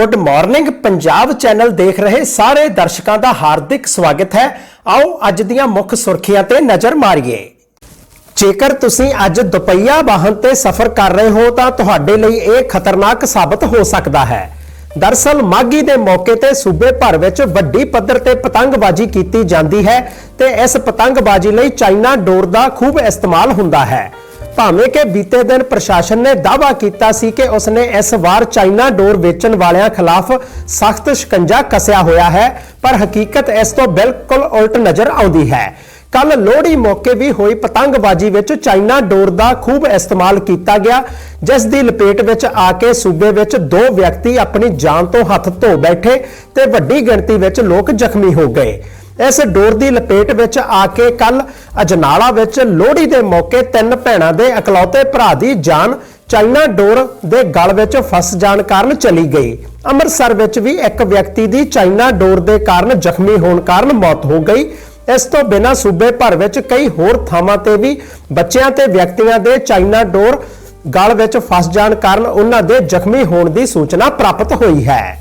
Good morning Punjab channel ਦੇਖ ਰਹੇ ਸਾਰੇ ਦਰਸ਼ਕਾਂ ਦਾ ਹਾਰਦਿਕ ਸਵਾਗਤ ਹੈ। ਆਓ ਅੱਜ ਦੀਆਂ ਮੁੱਖ ਸੁਰਖੀਆਂ ਤੇ ਨਜ਼ਰ ਮਾਰੀਏ। ਜੇਕਰ ਤੁਸੀਂ ਅੱਜ ਦੁਪਹੀਆ ਵਾਹਨ ਤੇ ਸਫ਼ਰ ਕਰ ਰਹੇ ਹੋ ਤਾਂ ਤੁਹਾਡੇ ਲਈ ਇਹ ਖਤਰਨਾਕ ਸਾਬਤ ਹੋ ਸਕਦਾ ਹੈ। ਦਰਸਲ ਮਾਗੀ ਦੇ ਮੌਕੇ ਤੇ ਸੂਬੇ ਭਰ ਵਿੱਚ ਵੱਡੀ ਪੱਧਰ ਤੇ ਪਤੰਗਬਾਜ਼ੀ ਕੀਤੀ ਜਾਂਦੀ ਹੈ ਤੇ ਇਸ ਪਤੰਗਬਾਜ਼ੀ ਲਈ ਚਾਈਨਾ ਡੋਰ ਦਾ ਖੂਬ ਇਸਤੇਮਾਲ ਹੁੰਦਾ ਹੈ। ਭਾਵੇਂ ਕਿ ਬੀਤੇ ਦਿਨ ਪ੍ਰਸ਼ਾਸਨ ਨੇ ਦਾਅਵਾ ਕੀਤਾ ਸੀ ਕਿ ਉਸਨੇ ਇਸ ਵਾਰ ਚਾਈਨਾ ਡੋਰ ਵੇਚਣ ਵਾਲਿਆਂ ਖਿਲਾਫ ਸਖਤ ਸ਼ਿਕੰਜਾ ਕੱਸਿਆ ਹੋਇਆ ਹੈ, ਪਰ ਹਕੀਕਤ ਇਸ ਤੋਂ ਬਿਲਕੁਲ ਉਲਟ ਨਜ਼ਰ ਆਉਂਦੀ ਹੈ। ਕੱਲ ਲੋਹੜੀ ਮੌਕੇ ਵੀ ਹੋਈ ਪਤੰਗਬਾਜ਼ੀ ਵਿੱਚ ਚਾਈਨਾ ਡੋਰ ਦਾ ਖੂਬ ਇਸਤੇਮਾਲ ਕੀਤਾ ਗਿਆ, ਜਿਸ ਦੀ ਲਪੇਟ ਵਿੱਚ ਆ ਕੇ ਸੂਬੇ ਵਿੱਚ ਦੋ ਵਿਅਕਤੀ ਆਪਣੀ ਜਾਨ ਤੋਂ ਹੱਥ ਧੋ ਬੈਠੇ ਤੇ ਵੱਡੀ ਗਿਣਤੀ ਵਿੱਚ ਲੋਕ ਜ਼ਖਮੀ ਹੋ ਗਏ। ਇਸ ਡੋਰ ਦੀ ਲਪੇਟ ਵਿੱਚ ਆ ਕੇ ਕੱਲ ਅਜਨਾਲਾ ਵਿੱਚ ਲੋਹੜੀ ਦੇ ਮੌਕੇ ਤਿੰਨ ਭੈਣਾਂ ਦੇ ਇਕਲੌਤੇ ਭਰਾ ਦੀ ਜਾਨ ਚਾਈਨਾ ਡੋਰ ਦੇ ਗਲ ਵਿੱਚ ਫਸ ਜਾਣ ਕਾਰਨ ਚਲੀ ਗਈ। ਅੰਮ੍ਰਿਤਸਰ ਵਿੱਚ ਵੀ ਇੱਕ ਵਿਅਕਤੀ ਦੀ ਚਾਈਨਾ ਡੋਰ ਦੇ ਕਾਰਨ ਜ਼ਖਮੀ ਹੋਣ ਕਾਰਨ ਮੌਤ ਹੋ ਗਈ। ਇਸ ਤੋਂ ਬਿਨਾਂ ਸੂਬੇ ਭਰ ਵਿੱਚ ਕਈ ਹੋਰ ਥਾਵਾਂ ਤੇ ਵੀ ਬੱਚਿਆਂ ਤੇ ਵਿਅਕਤੀਆਂ ਦੇ ਚਾਈਨਾ ਡੋਰ ਗਲ ਵਿੱਚ ਫਸ ਜਾਣ ਕਾਰਨ ਉਹਨਾਂ ਦੇ ਜ਼ਖਮੀ ਹੋਣ ਦੀ ਸੂਚਨਾ ਪ੍ਰਾਪਤ ਹੋਈ ਹੈ।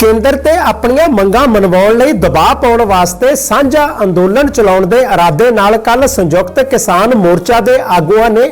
ਕੇਂਦਰ ਤੇ ਆਪਣੀਆਂ ਮੰਗਾਂ ਮਨਵਾਉਣ ਲਈ ਦਬਾਅ ਪਾਉਣ ਵਾਸਤੇ ਸਾਂਝਾ ਅੰਦੋਲਨ ਚਲਾਉਣ ਦੇ ਇਰਾਦੇ ਨਾਲ ਕੱਲ ਸੰਯੁਕਤ ਕਿਸਾਨ ਮੋਰਚਾ ਦੇ ਆਗੂਆਂ ਨੇ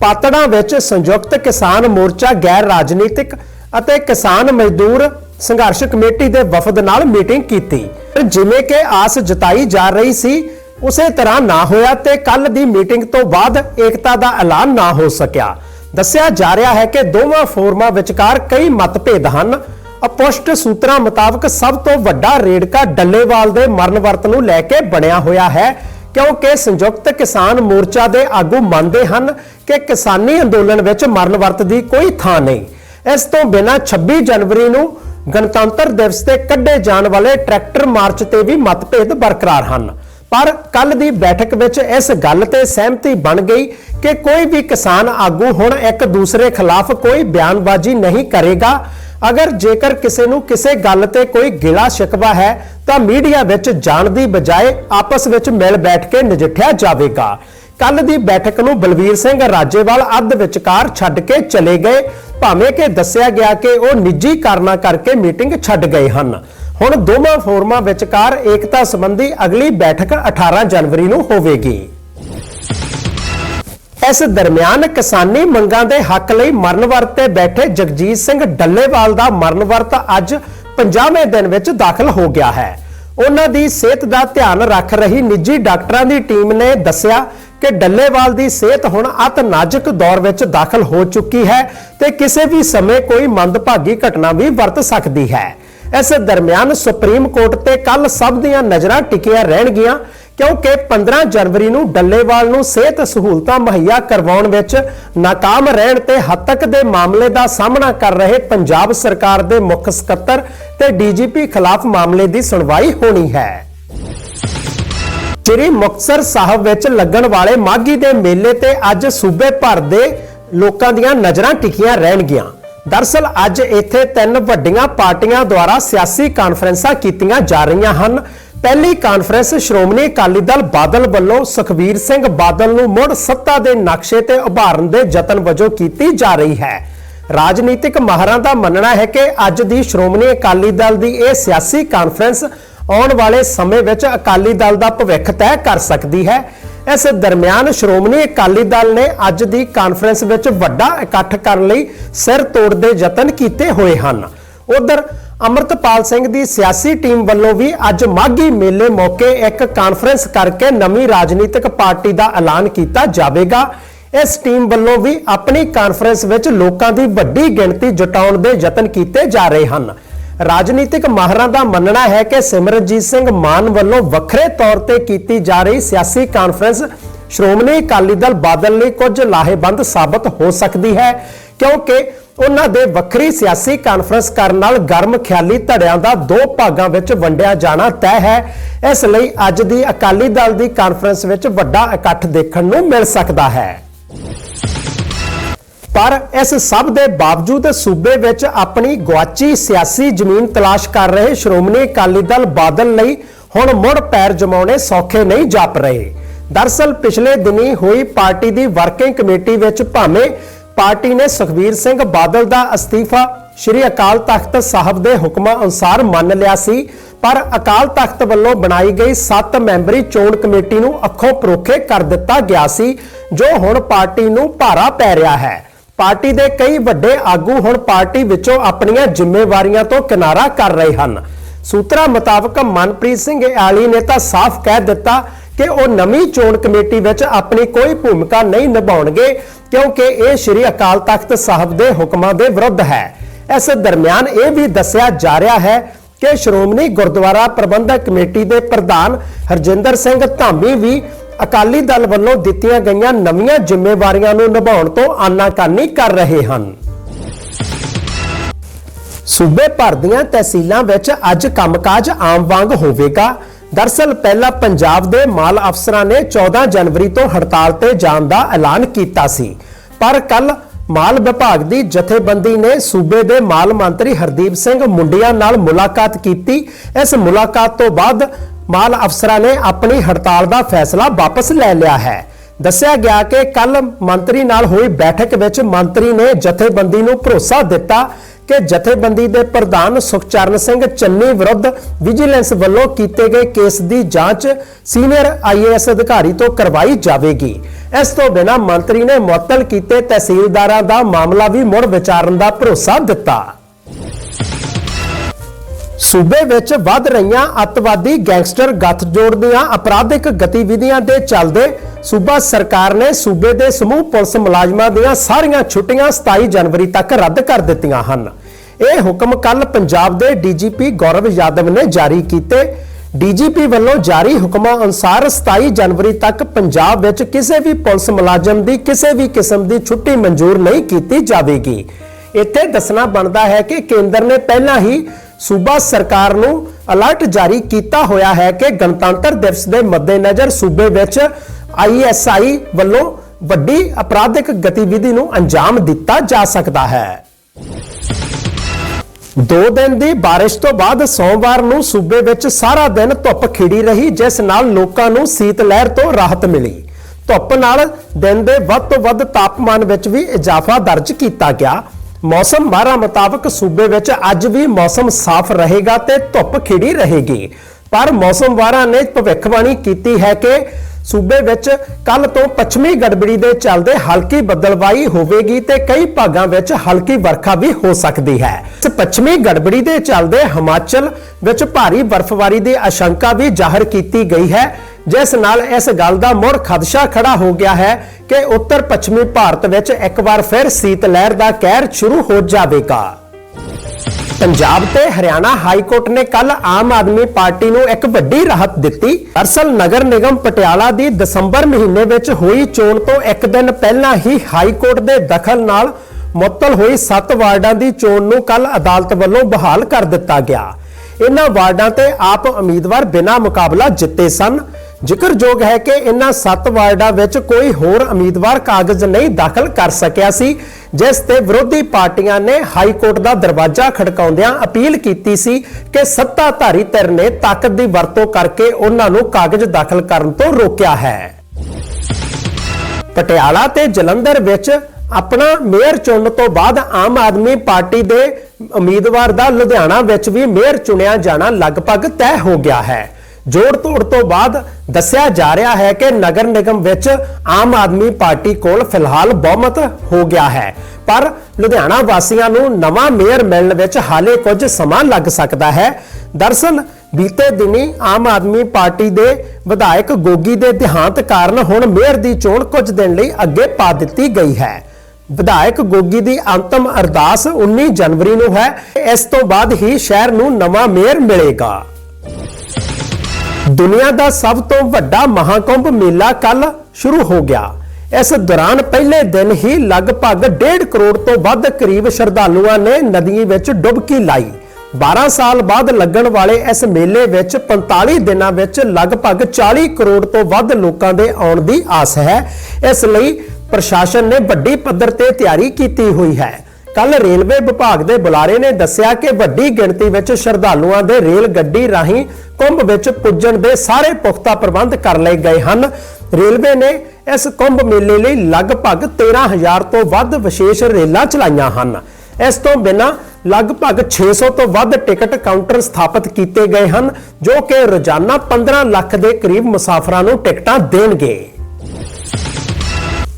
ਪਾਤੜਾਂ ਵਿੱਚ ਸੰਯੁਕਤ ਕਿਸਾਨ ਮੋਰਚਾ ਗੈਰ ਰਾਜਨੀਤਿਕ ਅਤੇ ਕਿਸਾਨ ਮਜ਼ਦੂਰ ਸੰਘਰਸ਼ ਕਮੇਟੀ ਦੇ ਵਫਦ ਨਾਲ ਮੀਟਿੰਗ ਕੀਤੀ। ਜਿਵੇਂ ਕਿ ਆਸ ਜਤਾਈ ਜਾ ਰਹੀ ਸੀ, ਉਸੇ ਤਰ੍ਹਾਂ ਨਾ ਹੋਇਆ ਤੇ ਕੱਲ ਦੀ ਮੀਟਿੰਗ ਤੋਂ ਬਾਅਦ ਏਕਤਾ ਦਾ ਐਲਾਨ ਨਾ ਹੋ ਸਕਿਆ। ਦੱਸਿਆ ਜਾ ਰਿਹਾ ਹੈ ਕਿ ਦੋਵਾਂ ਫੋਰਮਾਂ ਵਿਚਕਾਰ ਕਈ ਮਤਭੇਦ ਹਨ। ਅਪੁਸ਼ਟ ਸੂਤਰਾਂ ਮੁਤਾਬਕ ਸਭ ਤੋਂ ਵੱਡਾ ਰੇੜਕਾ ਡੱਲੇਵਾਲ ਦੇ ਮਰਨ ਵਰਤ ਨੂੰ ਲੈ ਕੇ ਬਣਿਆ ਹੋਇਆ ਹੈ, ਕਿਉਂਕਿ ਸੰਯੁਕਤ ਕਿਸਾਨ ਮੋਰਚਾ ਦੇ ਆਗੂ ਮੰਨਦੇ ਹਨ ਕਿ ਕਿਸਾਨੀ ਅੰਦੋਲਨ ਵਿੱਚ ਮਰਨ ਵਰਤ ਦੀ ਕੋਈ ਥਾਂ ਨਹੀਂ। ਇਸ ਤੋਂ ਬਿਨਾਂ 26 ਜਨਵਰੀ ਨੂੰ ਗਣਤੰਤਰ ਦਿਵਸ ਤੇ ਕੱਢੇ ਜਾਣ ਵਾਲੇ ਟਰੈਕਟਰ ਮਾਰਚ ਤੇ ਵੀ ਮਤਭੇਦ ਬਰਕਰਾਰ ਹਨ। ਪਰ ਕੱਲ ਦੀ ਬੈਠਕ ਵਿੱਚ ਇਸ ਗੱਲ ਤੇ ਸਹਿਮਤੀ ਬਣ ਗਈ ਕਿ ਕੋਈ ਵੀ ਕਿਸਾਨ ਆਗੂ ਹੁਣ ਇੱਕ ਦੂਸਰੇ ਖਿਲਾਫ ਕੋਈ ਬਿਆਨਬਾਜ਼ੀ ਨਹੀਂ ਕਰੇਗਾ। ਅਗਰ ਜੇਕਰ ਕਿਸੇ ਨੂੰ ਕਿਸੇ ਗੱਲ ਤੇ ਕੋਈ ਗਿਲਾ ਸ਼ਿਕਵਾ ਹੈ, ਤਾਂ ਮੀਡੀਆ ਵਿੱਚ ਜਾਣ ਦੀ ਬਜਾਏ ਆਪਸ ਵਿੱਚ ਮਿਲ ਬੈਠ ਕੇ ਨਜਿੱਠਿਆ ਜਾਵੇਗਾ। ਕੱਲ ਦੀ ਬੈਠਕ ਨੂੰ ਬਲਵੀਰ ਸਿੰਘ ਰਾਜੇਵਾਲ ਅੱਧ ਵਿਚਕਾਰ ਛੱਡ ਕੇ ਚਲੇ ਗਏ। ਭਾਵੇਂ ਕਿ ਦੱਸਿਆ ਗਿਆ ਕਿ ਉਹ ਨਿੱਜੀ ਕਾਰਨਾਂ ਕਰਕੇ ਮੀਟਿੰਗ ਛੱਡ ਗਏ ਹਨ। ਹੁਣ ਦੋਵਾਂ ਫੋਰਮਾਂ ਵਿਚਕਾਰ ਏਕਤਾ ਸੰਬੰਧੀ ਅਗਲੀ ਬੈਠਕ 18 ਜਨਵਰੀ ਨੂੰ ਹੋਵੇਗੀ। ਇਸ ਦਰਮਿਆਨ ਕਿਸਾਨੀ ਮੰਗਾਂ ਦੇ ਹੱਕ ਲਈ ਮਰਨ ਵਰਤ ਤੇ ਬੈਠੇ ਜਗਜੀਤ ਸਿੰਘ ਡੱਲੇਵਾਲ ਦਾ ਮਰਨ ਵਰਤ ਅੱਜ 50ਵੇਂ ਦਿਨ ਵਿੱਚ ਦਾਖਲ ਹੋ ਗਿਆ ਹੈ। ਉਹਨਾਂ ਦੀ ਸਿਹਤ ਦਾ ਧਿਆਨ ਰੱਖ ਰਹੀ ਨਿੱਜੀ ਡਾਕਟਰਾਂ ਦੀ ਟੀਮ ਨੇ ਦੱਸਿਆ ਕਿ ਡੱਲੇਵਾਲ ਦੀ ਸਿਹਤ ਹੁਣ ਅਤ ਨਾਜ਼ੁਕ ਦੌਰ ਵਿੱਚ ਦਾਖਲ ਹੋ ਚੁੱਕੀ ਹੈ ਤੇ ਕਿਸੇ ਵੀ ਸਮੇਂ ਕੋਈ ਮੰਦਭਾਗੀ ਘਟਨਾ ਵੀ ਵਰਤ ਸਕਦੀ ਹੈ। ਇਸ ਦਰਮਿਆਨ ਸੁਪਰੀਮ ਕੋਰਟ ਤੇ ਕੱਲ ਸਭ ਦੀਆਂ ਨਜ਼ਰਾਂ ਟਿਕੀਆਂ ਰਹਿਣਗੀਆਂ। ਕਿਉਂਕਿ 15 ਜਨਵਰੀ ਨੂੰ ਡੱਲੇਵਾਲ ਨੂੰ ਸਿਹਤ ਸਹੂਲਤਾਂ ਮੁਹੱਈਆ ਕਰਵਾਉਣ ਵਿੱਚ ناکਾਮ ਰਹਿਣ ਤੇ ਹੱਤਕ ਦੇ ਮਾਮਲੇ ਦਾ ਸਾਹਮਣਾ ਕਰ ਰਹੇ ਪੰਜਾਬ ਸਰਕਾਰ ਦੇ ਮੁੱਖ ਸਕੱਤਰ ਤੇ ਡੀਜੀਪੀ ਖਿਲਾਫ ਮਾਮਲੇ ਦੀ ਸੁਣਵਾਈ ਹੋਣੀ ਹੈ। ਸ੍ਰੀ ਮੁਕਤਸਰ ਸਾਹਿਬ ਵਿੱਚ ਲੱਗਣ ਵਾਲੇ ਮਾਗੀ ਦੇ ਮੇਲੇ ਤੇ ਅੱਜ ਸੂਬੇ ਭਰ ਦੇ ਲੋਕਾਂ ਦੀਆਂ ਨਜ਼ਰਾਂ ਟਿਕੀਆਂ ਰਹਿਣਗੀਆਂ। ਦਰਸਲ ਅੱਜ ਇੱਥੇ ਤਿੰਨ ਵੱਡੀਆਂ ਪਾਰਟੀਆਂ ਦੁਆਰਾ ਸਿਆਸੀ ਕਾਨਫਰੰਸਾਂ ਕੀਤੀਆਂ ਜਾ ਰਹੀਆਂ ਹਨ। ਪਹਿਲੀ ਕਾਨਫਰੰਸ ਸ਼੍ਰੋਮਣੀ ਅਕਾਲੀ ਦਲ ਬਾਦਲ ਵੱਲੋਂ ਸੁਖਵੀਰ ਸਿੰਘ ਬਾਦਲ ਨੂੰ ਮੁੜ ਸੱਤਾ ਦੇ ਨਕਸ਼ੇ ਤੇ ਉਭਾਰਨ ਦੇ ਯਤਨ ਵਜੋਂ ਕੀਤੀ ਜਾ ਰਹੀ ਹੈ। ਰਾਜਨੀਤਿਕ ਮਾਹਰਾਂ ਦਾ ਮੰਨਣਾ ਹੈ ਕਿ ਅੱਜ ਦੀ ਸ਼੍ਰੋਮਣੀ ਅਕਾਲੀ ਦਲ ਦੀ ਇਹ ਸਿਆਸੀ ਕਾਨਫਰੰਸ ਆਉਣ ਵਾਲੇ ਸਮੇਂ ਵਿੱਚ ਅਕਾਲੀ ਦਲ ਦਾ ਭਵਿੱਖ ਤੈਅ ਕਰ ਸਕਦੀ ਹੈ। ਇਸ ਦਰਮਿਆਨ ਸ਼੍ਰੋਮਣੀ ਅਕਾਲੀ ਦਲ ਨੇ ਅੱਜ ਦੀ ਕਾਨਫਰੰਸ ਵਿੱਚ ਵੱਡਾ ਇਕੱਠ ਕਰਨ ਲਈ ਸਿਰ ਤੋੜ ਦੇ ਯਤਨ ਕੀਤੇ ਹੋਏ ਹਨ। ਉਧਰ ਅਮਰਤਪਾਲ ਸਿੰਘ ਦੀ ਸਿਆਸੀ ਟੀਮ ਵੱਲੋਂ ਵੀ ਅੱਜ ਮਾਗੀ ਮੇਲੇ ਮੌਕੇ ਇੱਕ ਕਾਨਫਰੰਸ ਕਰਕੇ ਨਵੀਂ ਰਾਜਨੀਤਿਕ ਪਾਰਟੀ ਦਾ ਐਲਾਨ ਕੀਤਾ ਜਾਵੇਗਾ। ਇਸ ਟੀਮ ਵੱਲੋਂ ਵੀ ਆਪਣੀ ਕਾਨਫਰੰਸ ਵਿੱਚ ਲੋਕਾਂ ਦੀ ਵੱਡੀ ਗਿਣਤੀ ਜੁਟਾਉਣ ਦੇ ਯਤਨ ਕੀਤੇ ਜਾ ਰਹੇ ਹਨ। ਰਾਜਨੀਤਿਕ ਮਾਹਰਾਂ ਦਾ ਮੰਨਣਾ ਹੈ ਕਿ ਸਿਮਰਨਜੀਤ ਸਿੰਘ ਮਾਨ ਵੱਲੋਂ ਵੱਖਰੇ ਤੌਰ ਤੇ ਕੀਤੀ ਜਾ ਰਹੀ ਸਿਆਸੀ ਕਾਨਫਰੰਸ ਸ਼੍ਰੋਮਣੀ ਅਕਾਲੀ ਦਲ ਬਾਦਲ ਲਈ ਕੁਝ ਲਾਹੇਵੰਦ ਸਾਬਤ ਹੋ ਸਕਦੀ ਹੈ, ਕਿਉਂਕਿ ਉਹਨਾਂ ਦੇ ਵੱਖਰੀ ਸਿਆਸੀ ਕਾਨਫਰੰਸ ਕਰਨ ਨਾਲ ਗਰਮ ਖਿਆਲੀ ਧੜਿਆਂ ਦਾ ਦੋ ਭਾਗਾਂ ਵਿੱਚ ਵੰਡਿਆ ਜਾਣਾ ਤੈਅ ਹੈ। ਇਸ ਲਈ ਅੱਜ ਦੀ ਅਕਾਲੀ ਦਲ ਦੀ ਕਾਨਫਰੰਸ ਵਿੱਚ ਵੱਡਾ ਇਕੱਠ ਦੇਖਣ ਨੂੰ ਮਿਲ ਸਕਦਾ ਹੈ। ਪਰ ਇਸ ਸਭ ਦੇ ਬਾਵਜੂਦ ਸੂਬੇ ਵਿੱਚ ਆਪਣੀ ਗਵਾਚੀ ਸਿਆਸੀ ਜ਼ਮੀਨ ਤਲਾਸ਼ ਕਰ ਰਹੇ ਸ਼੍ਰੋਮਣੀ ਅਕਾਲੀ ਦਲ ਬਾਦਲ ਲਈ ਹੁਣ ਮੁੜ ਪੈਰ ਜਮਾਉਣੇ ਸੌਖੇ ਨਹੀਂ ਜਾਪ ਰਹੇ। ਦਰਸਲ ਪਿਛਲੇ ਦਿਨੀ ਹੋਈ ਪਾਰਟੀ ਦੀ ਵਰਕਿੰਗ ਕਮੇਟੀ ਵਿੱਚ ਭਾਵੇਂ ਪਾਰਟੀ ਨੇ ਸੁਖਬੀਰ ਸਿੰਘ ਬਾਦਲ ਦਾ ਅਸਤੀਫਾ ਸ਼੍ਰੀ ਅਕਾਲ ਤਖਤ ਸਾਹਿਬ ਦੇ ਹੁਕਮਾਂ ਅਨੁਸਾਰ ਮੰਨ ਲਿਆ ਸੀ, ਪਰ ਅਕਾਲ ਤਖਤ ਵੱਲੋਂ ਬਣਾਈ ਗਈ 7 ਮੈਂਬਰੀ ਚੋਣ ਕਮੇਟੀ ਨੂੰ ਅੱਖੋਂ ਪਰੋਖੇ ਕਰ ਦਿੱਤਾ ਗਿਆ ਸੀ, ਜੋ ਹੁਣ ਪਾਰਟੀ ਨੂੰ ਭਾਰਾ ਪੈ ਰਿਹਾ ਹੈ। ਪਾਰਟੀ ਦੇ ਕਈ ਵੱਡੇ ਆਗੂ ਹੁਣ ਪਾਰਟੀ ਵਿੱਚੋਂ ਆਪਣੀਆਂ ਜ਼ਿੰਮੇਵਾਰੀਆਂ ਤੋਂ ਕਿਨਾਰਾ ਕਰ ਰਹੇ ਹਨ। ਸੂਤਰਾਂ ਮੁਤਾਬਕ ਮਨਪ੍ਰੀਤ ਸਿੰਘ ਆਲੀ ਨੇ ਤਾਂ ਸਾਫ਼ ਕਹਿ ਦਿੱਤਾ ਕਿ ਉਹ ਨਵੀਂ ਚੋਣ ਕਮੇਟੀ ਵਿੱਚ ਆਪਣੀ ਕੋਈ ਭੂਮਿਕਾ ਨਹੀਂ ਨਿਭਾਉਣਗੇ ਕਿਉਂਕਿ ਇਹ ਸ੍ਰੀ ਅਕਾਲ ਤਖਤ ਸਾਹਿਬ ਦੇ ਹੁਕਮਾਂ ਦੇ ਵਿਰੁੱਧ ਹੈ। ਇਸ ਦਰਮਿਆਨ ਇਹ ਵੀ ਦੱਸਿਆ ਜਾ ਰਿਹਾ ਹੈ ਕਿ ਸ਼੍ਰੋਮਣੀ ਗੁਰਦੁਆਰਾ ਪ੍ਰਬੰਧਕ ਕਮੇਟੀ ਦੇ ਪ੍ਰਧਾਨ ਹਰਜਿੰਦਰ ਸਿੰਘ ਧਾਮੀ ਵੀ ਅਕਾਲੀ ਦਲ ਵੱਲੋਂ ਦਿੱਤੀਆਂ ਗਈਆਂ ਨਵੀਆਂ ਜ਼ਿੰਮੇਵਾਰੀਆਂ ਨੂੰ ਨਿਭਾਉਣ ਤੋਂ ਆਨਾਕਾਨੀ ਕਰ ਰਹੇ ਹਨ। ਸੂਬੇ ਭਰ ਦੀਆਂ ਤਹਿਸੀਲਾਂ ਵਿੱਚ ਅੱਜ ਕੰਮਕਾਜ ਆਮ ਵਾਂਗ ਹੋਵੇਗਾ। ਦਰਸਲ ਪਹਿਲਾਂ ਪੰਜਾਬ ਦੇ ਮਾਲ ਅਫਸਰਾਂ ਨੇ 14 ਜਨਵਰੀ ਤੋਂ ਹੜਤਾਲ ਤੇ ਜਾਣ ਦਾ ਐਲਾਨ ਕੀਤਾ ਸੀ। ਪਰ ਕੱਲ ਮਾਲ ਵਿਭਾਗ ਦੀ ਜਥੇਬੰਦੀ ਨੇ ਸੂਬੇ ਦੇ ਮਾਲ ਮੰਤਰੀ ਹਰਦੀਪ ਸਿੰਘ ਮੁੰਡਿਆਂ ਨਾਲ ਮੁਲਾਕਾਤ ਕੀਤੀ। ਇਸ ਮੁਲਾਕਾਤ ਤੋਂ ਬਾਅਦ ਮਾਲ ਅਫਸਰਾਂ ਨੇ ਆਪਣੀ ਹੜਤਾਲ ਦਾ ਫੈਸਲਾ ਵਾਪਸ ਲੈ ਲਿਆ ਹੈ। ਦੱਸਿਆ ਗਿਆ ਕਿ ਕੱਲ ਮੰਤਰੀ ਨਾਲ ਹੋਈ ਬੈਠਕ ਵਿੱਚ ਮੰਤਰੀ ਨੇ ਜਥੇਬੰਦੀ ਨੂੰ ਭਰੋਸਾ ਦਿੱਤਾ ਕਿ ਜਥੇਬੰਦੀ ਦੇ ਪ੍ਰਧਾਨ ਸੁਖਚਰਨ ਸਿੰਘ ਚੰਨੀ ਵਿਰੁੱਧ ਵਿਜੀਲੈਂਸ ਵੱਲੋਂ ਕੀਤੇ ਗਏ ਕੇਸ ਦੀ ਜਾਂਚ ਸੀਨੀਅਰ ਆਈਏਐਸ ਅਧਿਕਾਰੀ ਤੋਂ ਕਰਵਾਈ ਜਾਵੇਗੀ। ਇਸ ਤੋਂ ਬਿਨਾਂ ਮੰਤਰੀ ਨੇ ਮੁਅੱਤਲ ਕੀਤੇ ਤਹਿਸੀਲਦਾਰਾਂ ਦਾ ਮਾਮਲਾ ਵੀ ਮੁੜ ਵਿਚਾਰਨ ਦਾ ਭਰੋਸਾ ਦਿੱਤਾ। ਸੂਬੇ ਵਿੱਚ ਵੱਧ ਰਹੀਆਂ ਅੱਤਵਾਦੀ ਗੈਂਗਸਟਰ ਗੱਠਜੋੜ ਦੀਆਂ ਅਪਰਾਧਿਕ ਗਤੀਵਿਧੀਆਂ ਦੇ ਚੱਲਦੇ ਸੂਬਾ ਸਰਕਾਰ ਨੇ ਸੂਬੇ ਦੇ ਸਮੂਹ ਪੁਲਿਸ ਮੁਲਾਜ਼ਮਾਂ ਦੀਆਂ ਸਾਰੀਆਂ ਛੁੱਟੀਆਂ 27 ਜਨਵਰੀ ਤੱਕ ਰੱਦ ਕਰ ਦਿੱਤੀਆਂ ਹਨ। ਇਹ ਹੁਕਮ ਕੱਲ ਪੰਜਾਬ ਦੇ ਡੀਜੀਪੀ ਗੌਰਵ ਯਾਦਵ ਨੇ ਜਾਰੀ ਕੀਤੇ। ਡੀਜੀਪੀ ਵੱਲੋਂ ਜਾਰੀ ਹੁਕਮਾਂ ਅਨੁਸਾਰ 27 ਜਨਵਰੀ ਤੱਕ ਪੰਜਾਬ ਵਿੱਚ ਕਿਸੇ ਵੀ ਪੁਲਿਸ ਮੁਲਾਜ਼ਮ ਦੀ ਕਿਸੇ ਵੀ ਕਿਸਮ ਦੀ ਛੁੱਟੀ ਮਨਜ਼ੂਰ ਨਹੀਂ ਕੀਤੀ ਜਾਵੇਗੀ। ਇੱਥੇ ਦੱਸਣਾ ਬਣਦਾ ਹੈ ਕਿ ਕੇਂਦਰ ਨੇ ਪਹਿਲਾਂ ਹੀ ਸੂਬਾ ਸਰਕਾਰ ਨੂੰ ਅਲਰਟ ਜਾਰੀ ਕੀਤਾ ਹੋਇਆ ਹੈ ਕਿ ਗਣਤੰਤਰ ਦਿਵਸ ਦੇ ਮੱਦੇਨਜ਼ਰ ਸੂਬੇ ਵਿੱਚ ਆਈਐਸਆਈ ਵੱਲੋਂ ਵੱਡੀ ਅਪਰਾਧਿਕ ਗਤੀਵਿਧੀ ਨੂੰ ਅੰਜਾਮ ਦਿੱਤਾ ਜਾ ਸਕਦਾ ਹੈ। ਦੋ ਦਿਨ ਦੀ ਬਾਰਿਸ਼ ਤੋਂ ਬਾਅਦ ਸੋਮਵਾਰ ਨੂੰ ਸੂਬੇ ਵਿੱਚ ਸਾਰਾ ਦਿਨ ਧੁੱਪ ਖਿੜੀ ਰਹੀ, ਜਿਸ ਨਾਲ ਲੋਕਾਂ ਨੂੰ ਸੀਤ ਲਹਿਰ ਤੋਂ ਰਾਹਤ ਮਿਲੀ। ਧੁੱਪ ਨਾਲ ਦਿਨ ਦੇ ਵੱਧ ਤੋਂ ਵੱਧ ਤਾਪਮਾਨ ਵਿੱਚ ਵੀ ਇਜ਼ਾਫਾ ਦਰਜ ਕੀਤਾ ਗਿਆ। ਮੌਸਮ ਮਾਹਰਾਂ ਮੁਤਾਬਕ ਸੂਬੇ ਵਿੱਚ ਅੱਜ ਵੀ ਮੌਸਮ ਸਾਫ਼ ਰਹੇਗਾ ਤੇ ਧੁੱਪ ਖਿੜੀ ਰਹੇਗੀ। ਪਰ ਮੌਸਮ ਵਾਰਾਂ ਨੇ ਭਵਿੱਖਬਾਣੀ ਕੀਤੀ ਹੈ ਕਿ ਸੂਬੇ ਵਿੱਚ ਕੱਲ ਤੋਂ ਪੱਛਮੀ ਗੜਬੜੀ ਦੇ ਚੱਲਦੇ ਹਲਕੀ ਬੱਦਲਵਾਈ ਹੋਵੇਗੀ ਤੇ ਕਈ ਭਾਗਾਂ ਵਿੱਚ ਹਲਕੀ ਵਰਖਾ ਵੀ ਹੋ ਸਕਦੀ ਹੈ। ਇਸ ਪੱਛਮੀ ਗੜਬੜੀ ਦੇ ਚੱਲਦੇ ਹਿਮਾਚਲ ਵਿੱਚ ਭਾਰੀ ਬਰਫ਼ਬਾਰੀ ਦੀ ਆਸ਼ੰਕਾ ਵੀ ਜ਼ਾਹਰ ਕੀਤੀ ਗਈ ਹੈ। ਜਿਸ ਨਾਲ ਇਸ ਗੱਲ ਦਾ ਮੁੜ ਖਦਸ਼ਾ ਖੜਾ ਹੋ ਗਿਆ ਹੈ ਕਿ ਉੱਤਰ ਪੱਛਮੀ ਭਾਰਤ ਵਿੱਚ ਇੱਕ ਵਾਰ ਫਿਰ ਸੀਤ ਲਹਿਰ ਦਾ ਕਹਿਰ ਸ਼ੁਰੂ ਹੋ ਜਾਵੇਗਾ। ਪੰਜਾਬ ਤੇ ਹਰਿਆਣਾ ਹਾਈ ਕੋਰਟ ਨੇ ਕੱਲ ਆਮ ਆਦਮੀ ਪਾਰਟੀ ਨੂੰ ਇੱਕ ਵੱਡੀ ਰਾਹਤ ਦਿੱਤੀ। ਅਰਸਲ ਨਗਰ ਨਿਗਮ ਪਟਿਆਲਾ ਦੀ ਦਸੰਬਰ ਮਹੀਨੇ ਵਿੱਚ ਹੋਈ ਚੋਣ ਤੋਂ ਇੱਕ ਦਿਨ ਪਹਿਲਾਂ ਹੀ ਹਾਈ ਕੋਰਟ ਦੇ ਦਖਲ ਨਾਲ ਮੁਅੱਤਲ ਹੋਈ 7 ਵਾਰਡਾਂ ਦੀ ਚੋਣ ਨੂੰ ਕੱਲ ਅਦਾਲਤ ਵੱਲੋਂ ਬਹਾਲ ਕਰ ਦਿੱਤਾ ਗਿਆ। ਇਹਨਾਂ ਵਾਰਡਾਂ ਤੇ ਆਪ ਉਮੀਦਵਾਰ ਬਿਨਾਂ ਮੁਕਾਬਲਾ ਜਿੱਤੇ ਸਨ। ਜ਼ਿਕਰਯੋਗ ਹੈ ਕਿ ਇਹਨਾਂ 7 ਵਾਰਡਾਂ ਵਿੱਚ ਕੋਈ ਹੋਰ ਉਮੀਦਵਾਰ ਕਾਗਜ਼ ਨਹੀਂ ਦਾਖਲ ਕਰ ਸਕਿਆ ਸੀ, ਜਿਸ ਤੇ ਵਿਰੋਧੀ ਪਾਰਟੀਆਂ ਨੇ ਹਾਈ ਕੋਰਟ ਦਾ ਦਰਵਾਜ਼ਾ ਖੜਕਾਉਂਦਿਆਂ ਅਪੀਲ ਕੀਤੀ ਸੀ ਕਿ ਸੱਤਾਧਾਰੀ ਧਿਰ ਨੇ ਤਾਕਤ ਦੀ ਵਰਤੋਂ ਕਰਕੇ ਉਹਨਾਂ ਨੂੰ ਕਾਗਜ਼ ਦਾਖਲ ਕਰਨ ਤੋਂ ਰੋਕਿਆ ਹੈ। ਪਟਿਆਲਾ ਤੇ ਜਲੰਧਰ ਵਿੱਚ ਆਪਣਾ ਮੇਅਰ ਚੁਣਨ ਤੋਂ ਬਾਅਦ ਆਮ ਆਦਮੀ ਪਾਰਟੀ ਦੇ ਉਮੀਦਵਾਰ ਦਾ ਲੁਧਿਆਣਾ ਵਿੱਚ ਵੀ ਮੇਅਰ ਚੁਣਿਆ ਜਾਣਾ ਲਗਭਗ ਤੈਅ ਹੋ ਗਿਆ ਹੈ। ਜੋੜ ਤੋੜ ਤੋਂ ਬਾਅਦ ਦੱਸਿਆ ਜਾ ਰਿਹਾ ਹੈ ਕਿ ਨਗਰ ਨਿਗਮ ਵਿੱਚ ਆਮ ਆਦਮੀ ਪਾਰਟੀ ਕੋਲ ਫਿਲਹਾਲ ਬਹੁਮਤ ਹੋ ਗਿਆ ਹੈ। ਪਰ ਲੁਧਿਆਣਾ ਵਾਸੀਆਂ ਨੂੰ ਨਵਾਂ ਮੇਅਰ ਮਿਲਣ ਵਿੱਚ ਹਾਲੇ ਕੁਝ ਸਮਾਂ ਲੱਗ ਸਕਦਾ ਹੈ। ਦਰਸਲ, ਬੀਤੇ ਦਿਨੀ ਆਮ ਆਦਮੀ ਪਾਰਟੀ ਦੇ ਵਿਧਾਇਕ ਗੋਗੀ ਦੇ ਦੇਹਾਂਤ ਕਾਰਨ ਹੁਣ ਮੇਅਰ ਦੀ ਚੋਣ ਕੁਝ ਦਿਨ ਲਈ ਅੱਗੇ ਪਾ ਦਿੱਤੀ ਗਈ ਹੈ। ਵਿਧਾਇਕ ਗੋਗੀ ਦੀ ਅੰਤਮ ਅਰਦਾਸ 19 ਜਨਵਰੀ ਨੂੰ ਹੈ। ਇਸ ਤੋਂ ਬਾਅਦ ਹੀ ਸ਼ਹਿਰ ਨੂੰ ਨਵਾਂ ਮੇਅਰ ਮਿਲੇਗਾ। ਦੁਨੀਆ ਦਾ ਸਭ ਤੋਂ ਵੱਡਾ ਮਹਾਕੁੰਭ ਮੇਲਾ ਕੱਲ ਸ਼ੁਰੂ ਹੋ ਗਿਆ। ਇਸ ਦੌਰਾਨ ਪਹਿਲੇ ਦਿਨ ਹੀ ਲਗਭਗ 1.5 ਕਰੋੜ ਤੋਂ ਵੱਧ ਕਰੀਬ ਸ਼ਰਧਾਲੂਆਂ ਨੇ ਨਦੀ ਵਿੱਚ ਡੁਬਕੀ ਲਾਈ। 12 ਸਾਲ ਬਾਅਦ ਲੱਗਣ ਵਾਲੇ ਇਸ ਮੇਲੇ ਵਿੱਚ 45 ਦਿਨਾਂ ਵਿੱਚ ਲਗਭਗ 40 ਕਰੋੜ ਤੋਂ ਵੱਧ ਲੋਕਾਂ ਦੇ ਆਉਣ ਦੀ ਆਸ ਹੈ। ਇਸ ਲਈ ਪ੍ਰਸ਼ਾਸਨ ਨੇ ਵੱਡੀ ਪੱਧਰ ਤੇ ਤਿਆਰੀ ਕੀਤੀ ਹੋਈ ਹੈ। ਕੱਲ ਰੇਲਵੇ ਵਿਭਾਗ ਦੇ ਬੁਲਾਰੇ ਨੇ ਦੱਸਿਆ ਕਿ ਵੱਡੀ ਗਿਣਤੀ ਵਿੱਚ ਸ਼ਰਧਾਲੂਆਂ ਦੇ ਰੇਲ ਗੱਡੀ ਰਾਹੀਂ ਕੁੰਭ ਵਿੱਚ ਪੁੱਜਣ ਦੇ ਸਾਰੇ ਪੁਖਤਾ ਪ੍ਰਬੰਧ ਕਰ ਲਏ ਗਏ ਹਨ। ਰੇਲਵੇ ਨੇ ਇਸ ਕੁੰਭ ਮੇਲੇ ਲਈ ਲਗਭਗ 13000 ਤੋਂ ਵੱਧ ਵਿਸ਼ੇਸ਼ ਰੇਲਾਂ ਚਲਾਈਆਂ ਹਨ। ਇਸ ਤੋਂ ਬਿਨਾਂ ਲਗਭਗ 600 ਤੋਂ ਵੱਧ ਟਿਕਟ ਕਾਊਂਟਰ ਸਥਾਪਿਤ ਕੀਤੇ ਗਏ ਹਨ, ਜੋ ਕਿ ਰੋਜ਼ਾਨਾ 15 ਲੱਖ ਦੇ ਕਰੀਬ ਮੁਸਾਫਰਾਂ ਨੂੰ ਟਿਕਟਾਂ ਦੇਣਗੇ।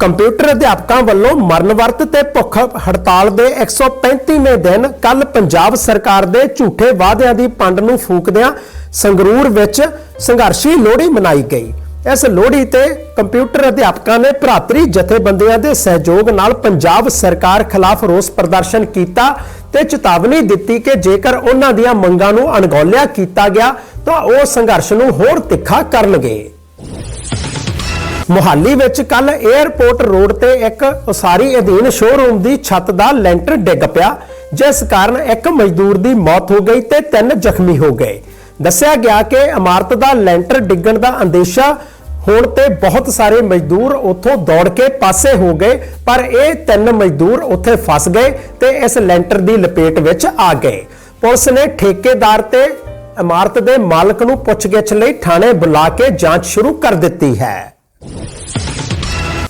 ਕੰਪਿਊਟਰ ਅਧਿਆਪਕਾਂ ਵੱਲੋਂ ਮਰਨ ਵਰਤ ਤੇ ਭੁੱਖ ਹੜਤਾਲ ਦੇ 135ਵੇਂ ਦਿਨ ਕੱਲ ਪੰਜਾਬ ਸਰਕਾਰ ਦੇ ਝੂਠੇ ਵਾਅਦਿਆਂ ਦੀ ਪੰਡ ਨੂੰ ਫੂਕਦਿਆਂ ਸੰਗਰੂਰ ਵਿੱਚ ਸੰਘਰਸ਼ੀ ਲੋਹੜੀ ਮਨਾਈ ਗਈ। ਇਸ ਲੋਹੜੀ ਤੇ ਕੰਪਿਊਟਰ ਅਧਿਆਪਕਾਂ ਨੇ ਭਰਾਤਰੀ ਜਥੇਬੰਦੀਆਂ ਦੇ ਸਹਿਯੋਗ ਨਾਲ ਪੰਜਾਬ ਸਰਕਾਰ ਖਿਲਾਫ ਰੋਸ ਪ੍ਰਦਰਸ਼ਨ ਕੀਤਾ ਤੇ ਚੇਤਾਵਨੀ ਦਿੱਤੀ ਕਿ ਜੇਕਰ ਉਹਨਾਂ ਦੀਆਂ ਮੰਗਾਂ ਨੂੰ ਅਣਗੌਲਿਆ ਕੀਤਾ ਗਿਆ ਤਾਂ ਉਹ ਸੰਘਰਸ਼ ਨੂੰ ਹੋਰ ਤਿੱਖਾ ਕਰਨਗੇ। ਮੁਹਾਲੀ ਵਿੱਚ ਕੱਲ 에ਅਰਪੋਰਟ ਰੋਡ ਤੇ ਇੱਕ ਉਸਾਰੀ ਅਧੀਨ ਸ਼ੋਰੂਮ ਦੀ ਛੱਤ ਦਾ ਲੈਂਟਰ ਡਿੱਗ ਪਿਆ, ਜਿਸ ਕਾਰਨ ਇੱਕ ਮਜ਼ਦੂਰ ਦੀ ਮੌਤ ਹੋ ਗਈ ਤੇ ਤਿੰਨ ਜ਼ਖਮੀ ਹੋ ਗਏ। ਦੱਸਿਆ ਗਿਆ ਕਿ ਇਮਾਰਤ ਦਾ ਲੈਂਟਰ ਡਿੱਗਣ ਦਾ ਅੰਦੇਸ਼ਾ ਹੋਣ ਤੇ ਬਹੁਤ ਸਾਰੇ ਮਜ਼ਦੂਰ ਉੱਥੋਂ ਦੌੜ ਕੇ ਪਾਸੇ ਹੋ ਗਏ, ਪਰ ਇਹ ਤਿੰਨ ਮਜ਼ਦੂਰ ਉੱਥੇ ਫਸ ਗਏ ਤੇ ਇਸ ਲੈਂਟਰ ਦੀ ਲਪੇਟ ਵਿੱਚ ਆ ਗਏ। ਪੁਲਿਸ ਨੇ ਠੇਕੇਦਾਰ ਤੇ ਇਮਾਰਤ ਦੇ ਮਾਲਕ ਨੂੰ ਪੁੱਛਗਿੱਛ ਲਈ ਥਾਣੇ ਬੁਲਾ ਕੇ ਜਾਂਚ ਸ਼ੁਰੂ ਕਰ ਦਿੱਤੀ ਹੈ।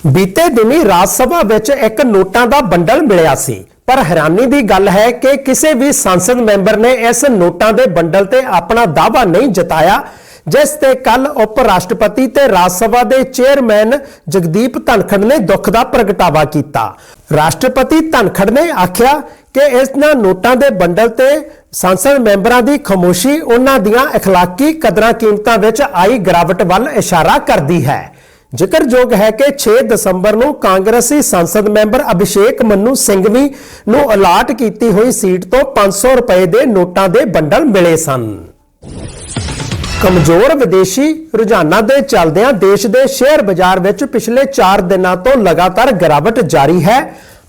ਬੀਤੇ ਦਿਨੀ ਰਾਜ ਸਭਾ ਵਿੱਚ ਇੱਕ ਨੋਟਾਂ ਦਾ ਬੰਡਲ ਮਿਲਿਆ ਸੀ ਪਰ ਹੈਰਾਨੀ ਦੀ ਗੱਲ ਹੈ ਕਿ ਕਿਸੇ ਵੀ ਸੰਸਦ ਮੈਂਬਰ ਨੇ ਇਸ ਨੋਟਾਂ ਦੇ ਬੰਡਲ ਤੇ ਆਪਣਾ ਦਾਅਵਾ ਨਹੀਂ ਜਤਾਇਆ ਜਿਸ ਤੇ ਕੱਲ ਉਪ ਰਾਸ਼ਟਰਪਤੀ ਤੇ ਰਾਜ ਸਭਾ ਦੇ ਚੇਅਰਮੈਨ ਜਗਦੀਪ ਧਨਖੜ ਨੇ ਦੁੱਖ ਦਾ ਪ੍ਰਗਟਾਵਾ ਕੀਤਾ ਰਾਸ਼ਟਰਪਤੀ ਧਨਖੜ ਨੇ ਆਖਿਆ ਕਿ ਇਹਨਾਂ ਨੋਟਾਂ ਦੇ ਬੰਡਲ ਤੇ ਸੰਸਦ ਮੈਂਬਰਾਂ ਦੀ ਖਮੋਸ਼ੀ ਉਹਨਾਂ ਦੀਆਂ اخلاقی ਕਦਰਾਂ ਕੀਮਤਾਂ ਵਿੱਚ ਆਈ ਗਿਰਾਵਟ ਵੱਲ ਇਸ਼ਾਰਾ ਕਰਦੀ ਹੈ ਜ਼ਿਕਰਯੋਗ ਹੈ ਕਿ 6 ਦਸੰਬਰ ਨੂੰ ਕਾਂਗਰਸੀ ਸੰਸਦ ਮੈਂਬਰ ਅਭਿਸ਼ੇਕ ਮੰਨੂ ਸਿੰਘਵੀ ਨੂੰ ਅਲਾਟ ਕੀਤੀ ਹੋਈ ਸੀਟ ਤੋਂ 500 ਰੁਪਏ ਦੇ ਨੋਟਾਂ ਦੇ ਬੰਡਲ ਮਿਲੇ ਸਨ। ਕਮਜ਼ੋਰ ਵਿਦੇਸ਼ੀ ਰੁਝਾਨਾਂ ਦੇ ਚੱਲਦਿਆਂ ਦੇਸ਼ ਦੇ ਸ਼ੇਅਰ ਬਾਜ਼ਾਰ ਵਿੱਚ ਪਿਛਲੇ 4 ਦਿਨਾਂ ਤੋਂ ਲਗਾਤਾਰ ਗਿਰਾਵਟ ਜਾਰੀ ਹੈ।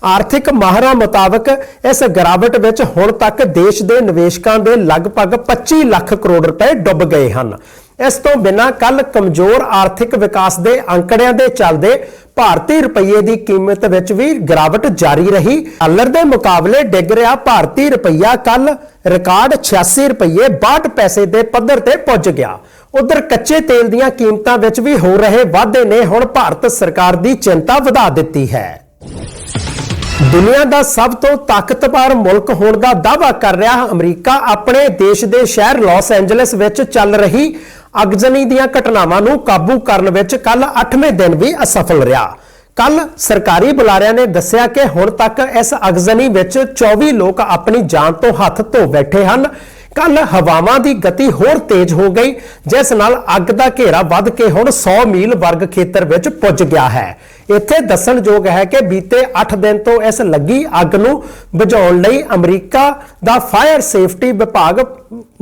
ਆਰਥਿਕ ਮਾਹਰਾਂ ਮੁਤਾਬਕ ਇਸ ਗਿਰਾਵਟ ਵਿੱਚ ਹੁਣ ਤੱਕ ਦੇਸ਼ ਦੇ ਨਿਵੇਸ਼ਕਾਂ ਦੇ ਲਗਭਗ 25 ਲੱਖ ਕਰੋੜ ਰੁਪਏ ਡੁੱਬ ਗਏ ਹਨ। ਇਸ ਤੋਂ ਬਿਨਾਂ ਕੱਲ ਕਮਜ਼ੋਰ ਆਰਥਿਕ ਵਿਕਾਸ ਦੇ ਅੰਕੜਿਆਂ ਦੇ ਚੱਲਦੇ ਭਾਰਤੀ ਰੁਪਈਏ ਦੀ ਕੀਮਤ ਵਿੱਚ ਵੀ ਗਿਰਾਵਟ ਜਾਰੀ ਰਹੀ। ਡਾਲਰ ਦੇ ਮੁਕਾਬਲੇ ਡਿੱਗ ਰਿਹਾ ਭਾਰਤੀ ਰੁਪਈਆ ਕੱਲ ਰਿਕਾਰਡ 86 ਰੁਪਈਏ 62 ਪੈਸੇ ਦੇ ਪੱਧਰ ਤੇ ਪਹੁੰਚ ਗਿਆ। ਉਧਰ ਕੱਚੇ ਤੇਲ ਦੀਆਂ ਕੀਮਤਾਂ ਵਿੱਚ ਵੀ ਹੋ ਰਹੇ ਵਾਧੇ ਨੇ ਹੁਣ ਭਾਰਤ ਸਰਕਾਰ ਦੀ ਚਿੰਤਾ ਵਧਾ ਦਿੱਤੀ ਹੈ। ਦੁਨੀਆ ਦਾ ਸਭ ਤੋਂ ਤਾਕਤਵਰ ਮੁਲਕ ਹੋਣ ਦਾ ਦਾਅਵਾ ਕਰ ਰਿਹਾ ਅਮਰੀਕਾ। ਆਪਣੇ ਦੇਸ਼ ਦੇ ਸ਼ਹਿਰ ਲਾਸ ਐਂਜਲਸ ਵਿੱਚ ਚੱਲ ਰਹੀ ਅਗਜ਼ਨੀ ਦੀਆਂ ਘਟਨਾਵਾਂ ਨੂੰ ਕਾਬੂ ਕਰਨ ਵਿੱਚ ਕੱਲ 8ਵੇਂ ਦਿਨ ਵੀ ਅਸਫਲ ਰਿਹਾ। ਕੱਲ ਸਰਕਾਰੀ ਬੁਲਾਰਿਆਂ ਨੇ ਦੱਸਿਆ ਕਿ ਹੁਣ ਤੱਕ ਇਸ ਅਗਜ਼ਨੀ ਵਿੱਚ 24 ਲੋਕ ਆਪਣੀ ਜਾਨ ਤੋਂ ਹੱਥ ਧੋ ਬੈਠੇ ਹਨ। ਕੱਲ ਹਵਾਵਾਂ ਦੀ ਗਤੀ ਹੋਰ ਤੇਜ਼ ਹੋ ਗਈ, ਜਿਸ ਨਾਲ ਅੱਗ ਦਾ ਘੇਰਾ ਵੱਧ ਕੇ ਹੁਣ 100 ਮੀਲ ਵਰਗ ਖੇਤਰ ਵਿੱਚ ਪੁੱਜ ਗਿਆ ਹੈ। ਇੱਥੇ ਦੱਸਣਯੋਗ ਹੈ ਕਿ ਬੀਤੇ 8 ਦਿਨ ਤੋਂ ਇਸ ਲੱਗੀ ਅੱਗ ਨੂੰ ਬੁਝਾਉਣ ਲਈ ਅਮਰੀਕਾ ਦਾ ਫਾਇਰ ਸੇਫਟੀ ਵਿਭਾਗ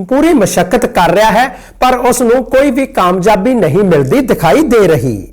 ਪੂਰੀ ਮਸ਼ੱਕਤ ਕਰ ਰਿਹਾ ਹੈ, ਪਰ ਉਸ ਨੂੰ ਕੋਈ ਵੀ ਕਾਮਯਾਬੀ ਨਹੀਂ ਮਿਲਦੀ ਦਿਖਾਈ ਦੇ ਰਹੀ।